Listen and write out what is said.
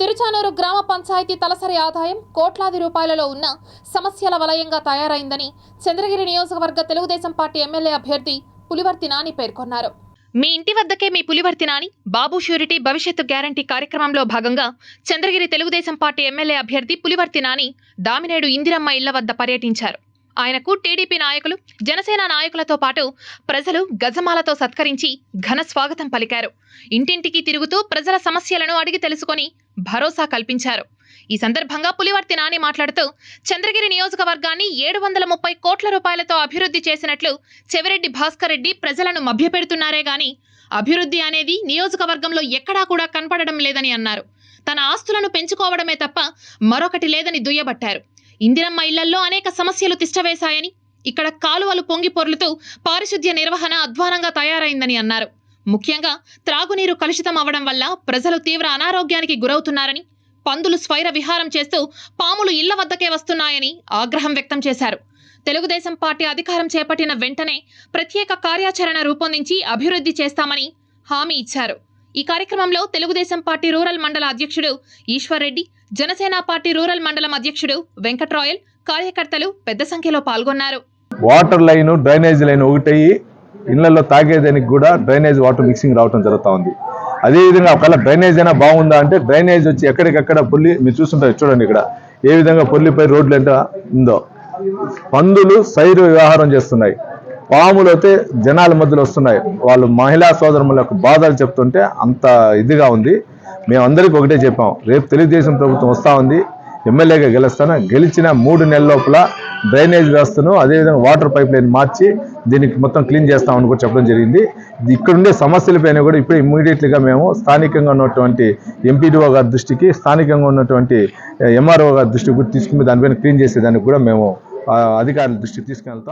తిరుచానూరు గ్రామ పంచాయతీ తలసరి ఆదాయం కోట్లాది రూపాయలలో ఉన్న సమస్యల వలయంగా తయారైందని చంద్రగిరి నియోజకవర్గ తెలుగుదేశం పార్టీ ఎమ్మెల్యే అభ్యర్థి పులివర్తి నాని పేర్కొన్నారు. మీ ఇంటి వద్దకే మీ పులివర్తి నాని బాబు షూరిటీ భవిష్యత్తు గ్యారంటీ కార్యక్రమంలో భాగంగా చంద్రగిరి తెలుగుదేశం పార్టీ ఎమ్మెల్యే అభ్యర్థి పులివర్తి నాని దామినేడు ఇందిరమ్మ ఇళ్ళ వద్ద పర్యటించారు. ఆయనకు టీడీపీ నాయకులు జనసేన నాయకులతో పాటు ప్రజలు గజమాలతో సత్కరించి ఘన స్వాగతం పలికారు. ఇంటింటికి తిరుగుతూ ప్రజల సమస్యలను అడిగి తెలుసుకొని భరోసా కల్పించారు. ఈ సందర్భంగా పులివర్తి నాని మాట్లాడుతూ చంద్రగిరి నియోజకవర్గాన్ని ఏడు వందల ముప్పై కోట్ల రూపాయలతో అభివృద్ధి చేసినట్లు చెవిరెడ్డి భాస్కర్ రెడ్డి ప్రజలను మభ్యపెడుతున్నారే గాని అభివృద్ధి అనేది నియోజకవర్గంలో ఎక్కడా కూడా కనపడడం లేదని అన్నారు. తన ఆస్తులను పెంచుకోవడమే తప్ప మరొకటి లేదని దుయ్యబట్టారు. ఇందిరమ్మ ఇళ్ళల్లో అనేక సమస్యలు తిష్టవేశాయని ఇక్కడ కాలువలు పొంగి పొర్లుతూ పారిశుద్ధ్య నిర్వహణ అధ్వానంగా తయారైందని అన్నారు. ముఖ్యంగా త్రాగునీరు కలుషితం అవడం వల్ల ప్రజలు తీవ్ర అనారోగ్యానికి గురవుతున్నారని పందులు స్వైర విహారం చేస్తూ పాములు ఇళ్ళ వద్దకే వస్తున్నాయని ఆగ్రహం వ్యక్తం చేశారు. తెలుగుదేశం పార్టీ అధికారం చేపట్టిన వెంటనే ప్రత్యేక కార్యాచరణ రూపొందించి అభివృద్ధి చేస్తామని హామీ ఇచ్చారు. ఈ కార్యక్రమంలో తెలుగుదేశం పార్టీ రూరల్ మండల అధ్యక్షుడు ఈశ్వర్ రెడ్డి జనసేన పార్టీ రూరల్ మండలం అధ్యక్షుడు వెంకట్రాయల్ కార్యకర్తలు పెద్ద సంఖ్యలో పాల్గొన్నారు. వాటర్ లైన్ డ్రైనేజ్ లైన్ ఒకటి ఇళ్ళలో తాగేదానికి కూడా డ్రైనేజ్ వాటర్ మిక్సింగ్ రావడం జరుగుతూ ఉంది. అదేవిధంగా ఒకవేళ డ్రైనేజ్ అయినా బాగుందా అంటే డ్రైనేజ్ వచ్చి ఎక్కడికక్కడ పొల్లి మీరు చూస్తుంటారు చూడండి ఇక్కడ. ఏ విధంగా పొల్లిపై రోడ్లు ఎంత ఉందో. పందులు సైరు వ్యవహారం చేస్తున్నాయి. పాములు అయితే జనాల మధ్యలో వస్తున్నాయి. వాళ్ళు మహిళా సోదరులకు బాధలు చెప్తుంటే అంత ఇదిగా ఉంది. మేమందరికీ ఒకటే చెప్పాం రేపు తెలుగుదేశం ప్రభుత్వం వస్తూ ఉంది. ఎమ్మెల్యేగా గెలుస్తాను? గెలిచిన మూడు నెలల లోపల డ్రైనేజ్ వ్యవస్థను అదేవిధంగా వాటర్ పైప్ లైన్ మార్చి దీనికి మొత్తం క్లీన్ చేస్తామని కూడా చెప్పడం జరిగింది. ఇక్కడుండే సమస్యలపైన కూడా ఇప్పుడు ఇమ్మీడియట్లీగా మేము స్థానికంగా ఉన్నటువంటి ఎంపీడీఓ గారి దృష్టికి స్థానికంగా ఉన్నటువంటి ఎంఆర్ఓ గారి దృష్టికి కూడా తీసుకుని దానిపైన క్లీన్ చేసేదానికి కూడా మేము ఆ, అధికారుల దృష్టికి తీసుకెళ్తాం.